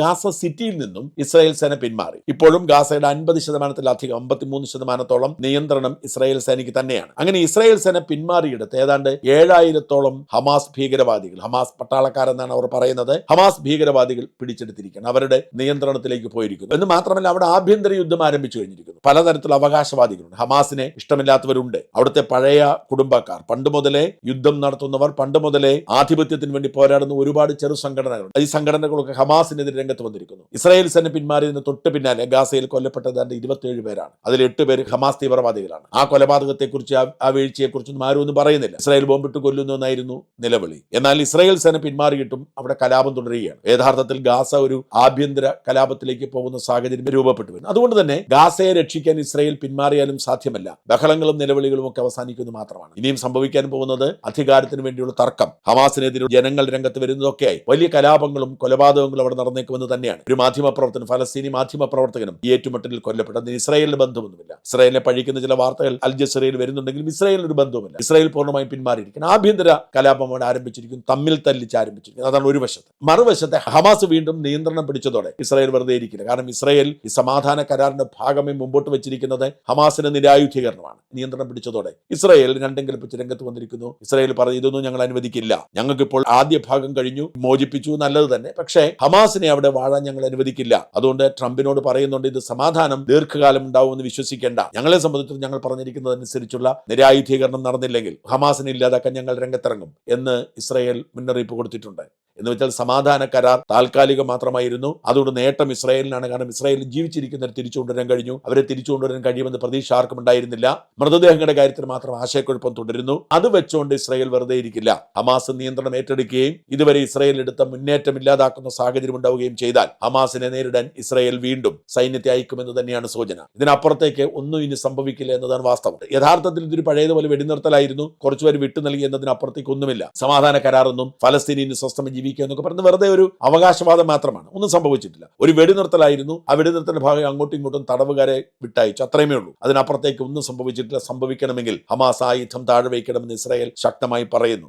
Gaza സിറ്റിയിൽ നിന്നും Israel സേന പിന്മാറി. ഇപ്പോഴും ഗാസയുടെ അൻപത് ശതമാനത്തിലധികം അമ്പത്തിമൂന്ന് ശതമാനത്തോളം നിയന്ത്രണം ഇസ്രായേൽ സേനയ്ക്ക് തന്നെയാണ്. അങ്ങനെ ഇസ്രായേൽ സേന പിന്മാറിയെടുത്ത് ഏതാണ്ട് ഏഴായിരത്തോളം ഹമാസ് ഭീകരവാദികൾ ഹമാസ് പട്ടാളക്കാരെന്നാണ് അവർ പറയുന്നത് ഹമാസ് ഭീകരവാദികൾ പിടിച്ചെടുത്തിരിക്കുകയാണ് അവരുടെ നിയന്ത്രണത്തിലേക്ക് പോയിരിക്കുന്നു. എന്ന് മാത്രമല്ല അവിടെ ആഭ്യന്തര യുദ്ധം ആരംഭിച്ചു കഴിഞ്ഞിരിക്കുന്നു. പലതരത്തിലുള്ള അവകാശവാദികളുണ്ട്. ഹമാസിനെ ഇഷ്ടമില്ലാത്തവരുണ്ട്. അവിടുത്തെ പഴയ കുടുംബക്കാർ. പണ്ട് മുതലേ യുദ്ധം നടത്തുന്നവർ പണ്ട് മുതലേ ആധിപത്യത്തിന് വേണ്ടി പോരാടുന്ന ഒരുപാട് ചെറു സംഘടനകളുണ്ട്. ഈ സംഘടനകളൊക്കെ ഹമാസിനെതിരെ രംഗത്ത് വന്നിരിക്കുന്നു. ഇസ്രായേൽ സേന പിന്മാറിയതിന് തൊട്ട് പിന്നാലെ ഗാസയിൽ കൊല്ലപ്പെട്ടത് ഏതാണ്ട് ഇരുപത്തിയേഴ് പേരാണ്. അതിൽ എട്ട് പേര് ഹമാസ് തീവ്രവാദികളാണ്. ആ കൊലപാതകത്തെക്കുറിച്ച് ആ- വീഴ്ചയെക്കുറിച്ചൊന്നും ആരും ഒന്നും പറയുന്നില്ല. ഇസ്രായേൽ ബോംബിട്ട് കൊല്ലുന്നു എന്നായിരുന്നു നിലവിളി. എന്നാൽ ഇസ്രായേൽ സേന പിന്മാറിയിട്ടും അവിടെ കലാപം തുടരുകയാണ്. യഥാർത്ഥത്തിൽ ഗാസ ഒരു ആഭ്യന്തര കലാപത്തിലേക്ക് പോകുന്ന സാഹചര്യം രൂപപ്പെട്ടു വരുന്നു അതുകൊണ്ട് തന്നെ ഗാസയെ രക്ഷിക്കാൻ ഇസ്രായേൽ പിന്മാറിയാലും സാധ്യമല്ല. ബഹളങ്ങളും നിലവിളികളും ഒക്കെ അവസാനിക്കുന്നു മാത്രമാണ്. ഇനിയും സംഭവിക്കാൻ പോകുന്നത് അധികാരത്തിന് വേണ്ടിയുള്ള തർക്കം. ഹമാസിനെതിരെ ജനങ്ങൾ രംഗത്ത് വരുന്നതൊക്കെയായി. വലിയ കലാപങ്ങളും കൊലപാതകങ്ങളും അവിടെ നടന്നേക്കുമെന്ന് തന്നെയാണ്. ഒരു മാധ്യമ പ്രവർത്തനം ഫലസ്തീനി മാധ്യമ പ്രവർത്തകനും ഈ ഏറ്റുമുട്ടലിൽ കൊല്ലപ്പെട്ടത് ഇസ്രായേലിന് ബന്ധമൊന്നുമില്ല. ഇസ്രായേലിനെ പഴിക്കുന്ന ചില വാർത്തകൾ അൽ ജസീറയിൽ വരുന്നുണ്ടെങ്കിലും ഇസ്രായേലിന് ഒരു ബന്ധവുമില്ല. ഇസ്രായേൽ പൂർണമായും പിന്മാറിയിരിക്കുന്നു. ആഭ്യന്തര കലാപം അവിടെ ആരംഭിച്ചിരിക്കുന്നു. തമ്മിൽ തല്ലിച്ച് ആരംഭിച്ചിരിക്കുന്നു. അതാണ് ഒരു വശത്ത്. മറുവശത്തെ ഹമാസ് വീണ്ടും നിയന്ത്രണം പിടിച്ചതോടെ ഇസ്രായേൽ വെറുതെ ഇരിക്കില്ല. കാരണം ഇസ്രായേൽ ഈ സമാധാന കരാറിന്റെ ഭാഗമേ മുമ്പോട്ട് വെച്ചിരിക്കുന്നത് ഹമാസിന്റെ നിരായുധീകരണമാണ് നിയന്ത്രണം പിടിച്ചതോടെ ഇസ്രായേൽ രണ്ടും കൽപ്പിച്ച് രംഗത്ത് വന്നിരിക്കുന്നു. ഇസ്രായേൽ പറഞ്ഞു ഇതൊന്നും ഞങ്ങൾ അനുവദിക്കില്ല. ഞങ്ങൾക്കിപ്പോൾ ആദ്യ ഭാഗം കഴിഞ്ഞു. മോചിപ്പിച്ചു നല്ലത് തന്നെ. പക്ഷേ ഹമാസിനെ അവിടെ വാഴാൻ ഞങ്ങൾ അനുവദിക്കില്ല. അതുകൊണ്ട് ട്രംപിനോട് പറയുന്നുണ്ട് ഇത് സമാധാനം ദീർഘകാലം ഉണ്ടാവുമെന്ന് വിശ്വസിക്കേണ്ട. ഞങ്ങളെ സംബന്ധിച്ച് ഞങ്ങൾ പറഞ്ഞിരിക്കുന്നതനുസരിച്ചുള്ള നിരായുധീകരണം നടന്നില്ലെങ്കിൽ ഹമാസിനെ ഇല്ലാതാക്കാൻ ഞങ്ങൾ രംഗത്തിറങ്ങും എന്ന് ഇസ്രായേൽ മുന്നറിയിപ്പ് കൊടുത്തിട്ടുണ്ട്. എന്ന് വെച്ചാൽ സമാധാന കരാർ താൽക്കാലികം മാത്രമായിരുന്നു. അതുകൊണ്ട് നേട്ടം ഇസ്രായേലിനാണ്. കാരണം ഇസ്രായേൽ ജീവിച്ചിരിക്കുന്നവർ തിരിച്ചുകൊണ്ടുവരാൻ കഴിഞ്ഞു. അവരെ തിരിച്ചുകൊണ്ടുവരാൻ കഴിയുമെന്ന് പ്രതീക്ഷ ആർക്കും ഉണ്ടായിരുന്നില്ല. മൃതദേഹങ്ങളുടെ കാര്യത്തിൽ മാത്രം ആശയക്കുഴപ്പം തുടരുന്നു. അത് വെച്ചുകൊണ്ട് ഇസ്രായേൽ വെറുതെ ഇരിക്കില്ല. ഹമാസ് നിയന്ത്രണം ഏറ്റെടുക്കുകയും ഇതുവരെ ഇസ്രായേൽ എടുത്ത മുന്നേറ്റം ഇല്ലാതാക്കുന്ന സാഹചര്യം ഉണ്ടാവുകയും ചെയ്താൽ ഹമാസിനെ നേരിടാൻ ഇസ്രായേൽ വീണ്ടും സൈന്യത്തെ അയക്കുമെന്ന് തന്നെയാണ് സൂചന. ഇതിനപ്പുറത്തേക്ക് ഒന്നും ഇനി സംഭവിക്കില്ല എന്നതാണ് വാസ്തവം. യഥാർത്ഥത്തിൽ ഇതൊരു പഴയതുപോലെ വെടിനിർത്തലായിരുന്നു. കുറച്ചുപേർ വിട്ടു നൽകി എന്നതിനപ്പുറത്തേക്ക് ഒന്നുമില്ല. സമാധാന കരാറൊന്നും ഫലസ്തീനിന് സ്വസ്ഥം ജീവിക്കുക എന്നൊക്കെ പറയുന്നത് വെറുതെ ഒരു അവകാശവാദം മാത്രമാണ്. ഒന്നും സംഭവിച്ചിട്ടില്ല. ഒരു വെടിനിർത്തലായിരുന്നു. ആ വെടിനിർത്തലിന്റെ ഭാഗം അങ്ങോട്ടും ഇങ്ങോട്ടും തടവുകാരെ വിട്ടയച്ചു. അത്രയുമേ ഉള്ളൂ. അതിനപ്പുറത്തേക്ക് ഒന്നും സംഭവിച്ചിട്ടില്ല. സംഭവിക്കണമെങ്കിൽ ഹമാസ് ആയുധം താഴെ വയ്ക്കണമെന്ന് ഇസ്രായേൽ ശക്തമായി പറയുന്നു.